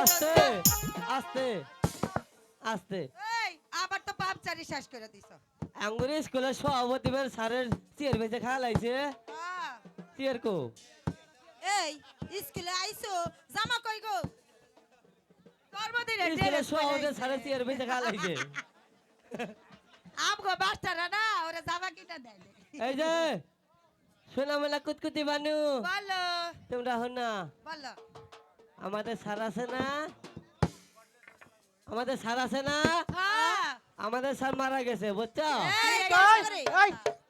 আস্তে আস্তে আস্তে। এই আবার তো পাপচারি শেষ করে দিছ। আঙ্গুরি স্কুলের সভাপতি বের স্যারের চেয়ার বেঁচে খাওয়া লাগছে। আহ, চেয়ার কো? এই স্কুলে আইছো জামা কই গো? কর্মদিনে স্কুলের সভাপতি স্যারের চেয়ার বেঁচে খাওয়া লাগছে। আমগো বাচ্চারা না ওরা জামা কিনা দেয় এই যে সোনা মেলা কুতকুতি বানু বলো তোমরা না বলো আমাদের স্যার আছে না আমাদের স্যার আছে না হ্যাঁ আমাদের স্যার মারা গেছে বুঝছ।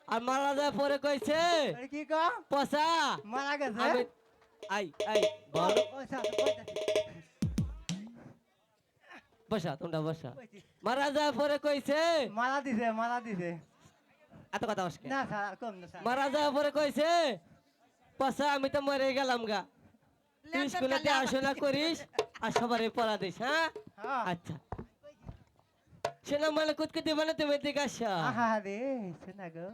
আর মারা যায় পরে কইছে কি কও পচা মারা গেছে আমি আই আই বল বসা তোমরা বসা মারা যায় পরে কইছে মারা দিছে মারা দিছে এত কথা বসকে না স্যার কম না স্যার। মারা যায় পরে কইছে আমি তো মরে গেলাম গা। তুই আসনা করিস আর সবারই পড়া দিস হ্যাঁ? হ্যাঁ। আচ্ছা। সেনা মানে কুতকুতি মানে তুমি দিকে আসা আহা রে শোনা গো।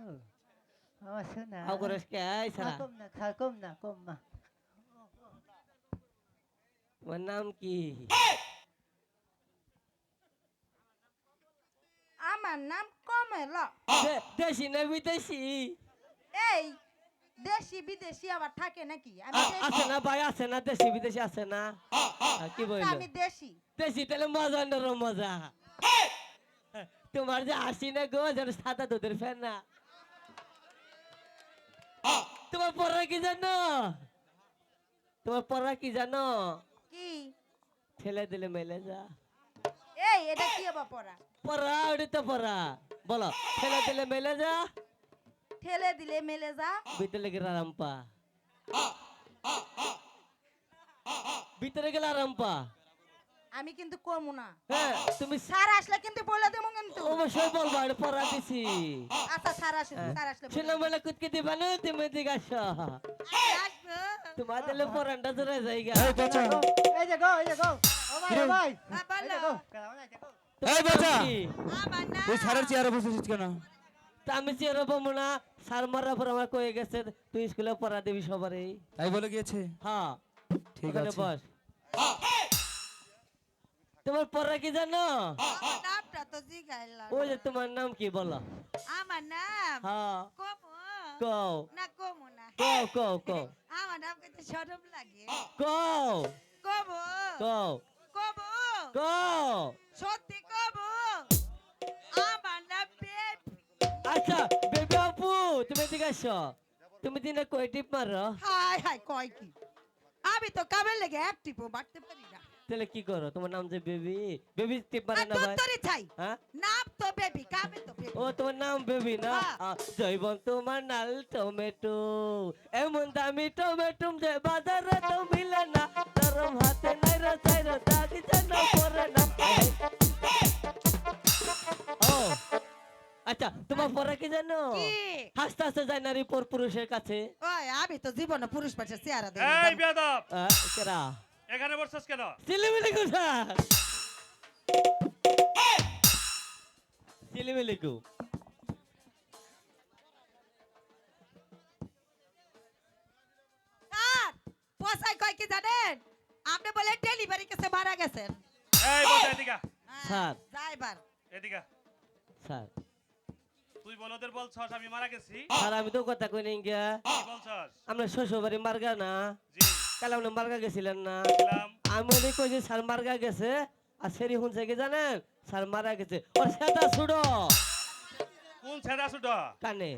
আমার শোনা আও কে? এই সারা কম না স্যার কম না কম না। তোমার নাম কি? আমার নাম কমেল। দেশি না বিদেশি? এই দেশি বিদেশি আবার থাকে নাকি। আছে না ভাই আছে না দেশি বিদেশি আছে না? কি বলল? আমি দেশি। দেশি তাহলে মজা নর মজা? তোমার যে হাসি না গো যেন সাদা দুধের ফ্যান না? তোমার পড়া কি জানো? তোমার পড়া কি জানো? কি? ঠেলে দিলে মেলে যা। এই এটা কি হবা পড়া? পড়া ওটা তো পড়া। বলো ঠেলে দিলে মেলে যা। ঠেলে দিলে মেলে যা। ভিতরে গেলে আরাম পা ভিতরে গেলে আরাম পা আমি কিন্তু কমু না। হ্যাঁ তুমি স্যার আসলে কিন্তু বলে দেবো কিন্তু। অবশ্যই বলবা এটা পড়া দিছি। আচ্ছা স্যার আসলে স্যার আসলে বলে ছেলে মেলে কুতকে দিবা না তুমি দিকে আসো দেবো। আচ্ছা। তোমার দিলে পরানটা জোরে যাইগা। এই যে গো এই যে গো এই যে গো। ও ভাই ভাই। হ্যাঁ, এই বাচ্চা! তুই স্যারের চেয়ারে বসেছিস কেন? তা আমি চেয়ারে পাবো না সার মারার পর আমার কয়ে গেছে তুই স্কুলে পড়া দিবি সবারই। তাই বলে গিয়েছে? হ্যাঁ। ঠিক আছে। বস। তোমার পড়া কি জানো? নামটা তো জিগাইলাম। ওই যে তোমার নাম কি বলো? আমার নাম? হ্যাঁ। কমু? কও। না কমু না। কও কও কও। আমার নাম কিন্তু সরম লাগে। কও। কমু? কও। কমু কও সত্যি কমু আমার নাম বেব। আচ্ছা বেবি আপু তুমি এদিকে আসো তুমি দিনে কই টিপ মারো? হাই হাই কয় কি? আমি তো কামের লেগে অ্যাক্টিভ বাড়তে পারি না। তাহলে কি করো? তোমার নাম যে বেবি? বেবি টিপ মারে না ভাই। দত্তরি চাই। হ্যাঁ? নাম তো বেবি কামে তো বেবি। ও তোমার নাম বেবি না? হ্যাঁ। জৈবন তোমার নাল টমেটো। এমন দামি টমেটো যে বাজারে তো মিলে না। নরম হাতে নাই রে চাই যেন পরে না ও আচ্ছা তোমার পরে কি জানো? কি? হাসতে হাসতে যায় নারী পর পুরুষের কাছে। ওই আমি তো জীবনে পুরুষ পাশে চেহারা দেই এই বেয়াদব! কেরা? এখানে বসছস কেন? সিলিমিলি কোথা সিলিমিলি কো? স্যার কয় কি জানেন? আপনি বলে ডেলিভারি কেসে মারা গেছেন। এই বস এদিকে। হ্যাঁ, স্যার। ড্রাইভার এদিকে। স্যার। তুই বলদের বলছস আমি মারা গেছি। স্যার আমি তো কথা কই নাই গিয়া কি বলছস আমরা শ্বশুর বাড়ি মার্গা না। জি। কাল আপনি মার্গা গেছিলেন না। আমি মনে কই যে স্যার মার্গা গেছে। আর সেরি শুনছে কি জানেন? স্যার মারা গেছে। ওর সেটা ছুড়ো কোন ছেদা সুড? কানে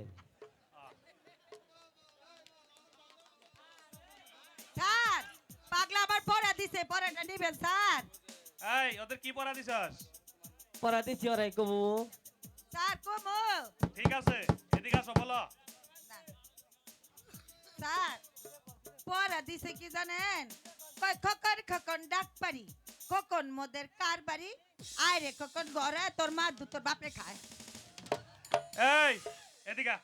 পাগলা আবার পড়া দিছে পড়াটা নিবেন স্যার। এই ওদের কি পড়া দিছস? পড়া দিচ্ছি ওরাই কবু স্যার কমো। ঠিক আছে এদিকে আসো বলো। স্যার পড়া দিছে কি জানেন? কয় খকর খকন ডাক পারি খকন মোদের কার বাড়ি? আয় রে খকন ঘরে তোর মা দু তোর বাপরে খায়। এই এদিকে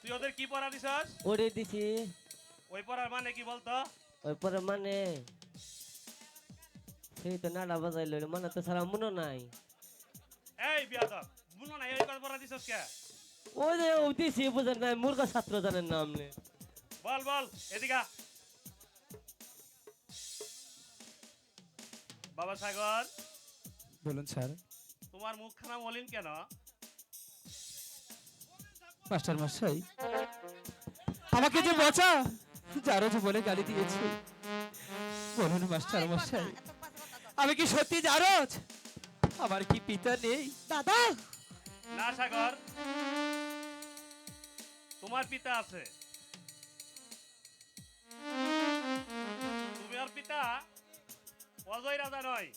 তুই ওদের কি পড়া দিছস? ওরে দিছি। ওই পড়ার মানে কি বলতো? ওই পরে মানে? সেই তো নাড়া বাজাই লইল মানে তো সারা মনে নাই। এই বিয়াদব বুনো না এই কথা পড়া দিছস কে? ওই যে ও দিছি বুঝেন নাই মূর্খ ছাত্র জানেন না। আপনি বল বল এদিকা বাবা সাগর বলুন স্যার। তোমার মুখখানা মলিন কেন? মাস্টার মশাই আমাকে যে বাঁচা। যারো যে বলে গালি দিয়েছে বলুন মাস্টার মশাই। আমি কি সত্যি জারজ আমার কি পিতা নেই? দাদা! না সাগর। তোমার পিতা আছে। তুমি আর পিতা অজয় রাজা নয়।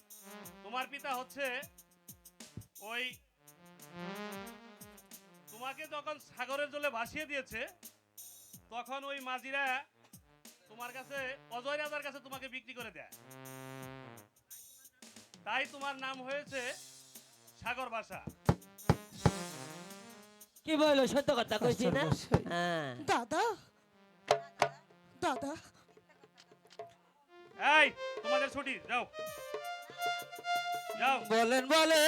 তোমার পিতা হচ্ছে ওই তোমাকে যখন সাগরের জলে ভাসিয়ে দিয়েছে তখন ওই মাঝিরা তোমার কাছে অজয় রাজার কাছে তোমাকে বিক্রি করে দেয়। তাই তোমার নাম হয়েছে সাগর ভাষা কি বলো সত্য কথা কইছি না? হ্যাঁ। দাদা? দাদা? এই তোমাদের ছুটি যাও। যাও। বলেন বলে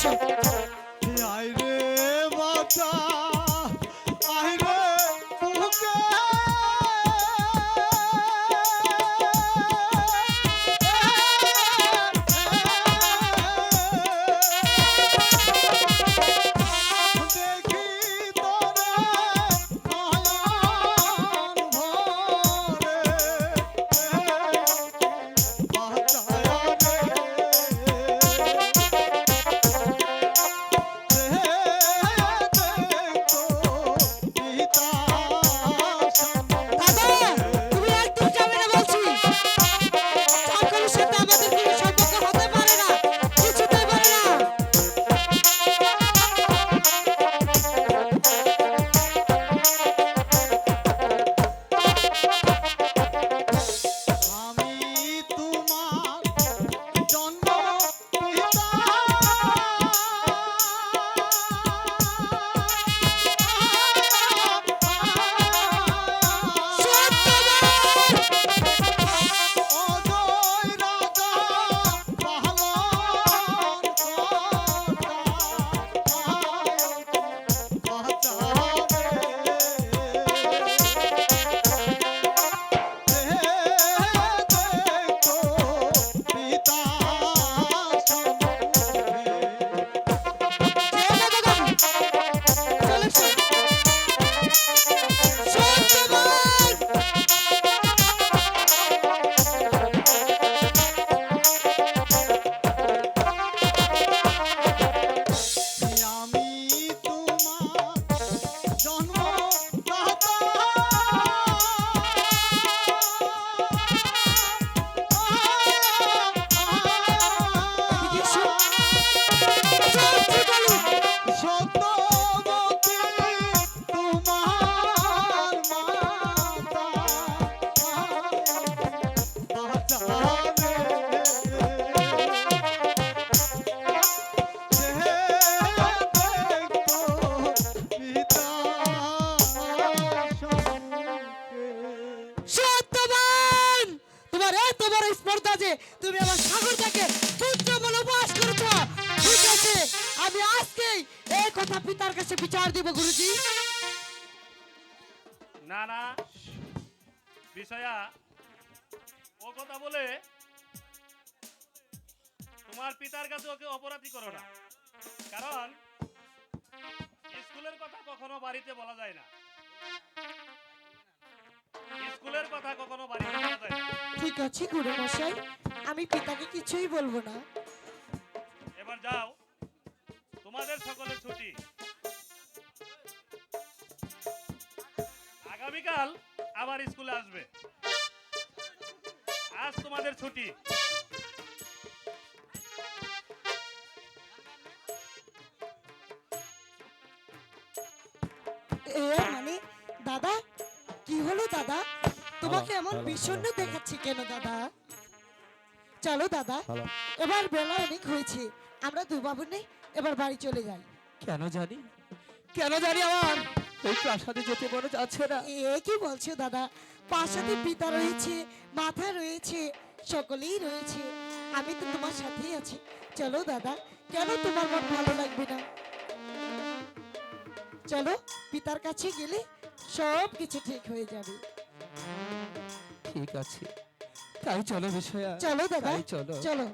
বসো এই কথা পিতার কাছে বিচার দিব গুরুজি। না না বিষয়া ও কথা বলে তোমার পিতার কাছে ওকে অপরাধী করো না। কারণ স্কুলের কথা কখনো বাড়িতে বলা যায় না। স্কুলের কথা কখনো বাড়িতে বলা যায় না। ঠিক আছে গুরু মশাই আমি পিতাকে কিছুই বলব না। এবার যাও তোমাদের সকলের আগামীকাল আবার স্কুলে আসবে। আজ তোমাদের ছুটি। এ মানে দাদা কি হলো দাদা? তোমাকে এমন বিষণ্ণ দেখাচ্ছে কেন দাদা? চলো দাদা এবার বেলা অনেক হয়েছে। আমরা দু বাবু নেই এবার বাড়ি চলে যাই। কেন জানি? কেন জানি আমার? ওই প্রাসাদে যেতে মনে যাচ্ছে না? এ কি বলছো দাদা? পাশাতে পিতা রয়েছে মাথা রয়েছে সকলেই রয়েছে। আমি তো তোমার সাথেই আছি। চলো দাদা কেন তোমার মন ভালো লাগবে না? চলো পিতার কাছে গেলে সব কিছু ঠিক হয়ে যাবে। ঠিক আছে। তাই চলো বিষয়া চলো দাদা চলো। চলো।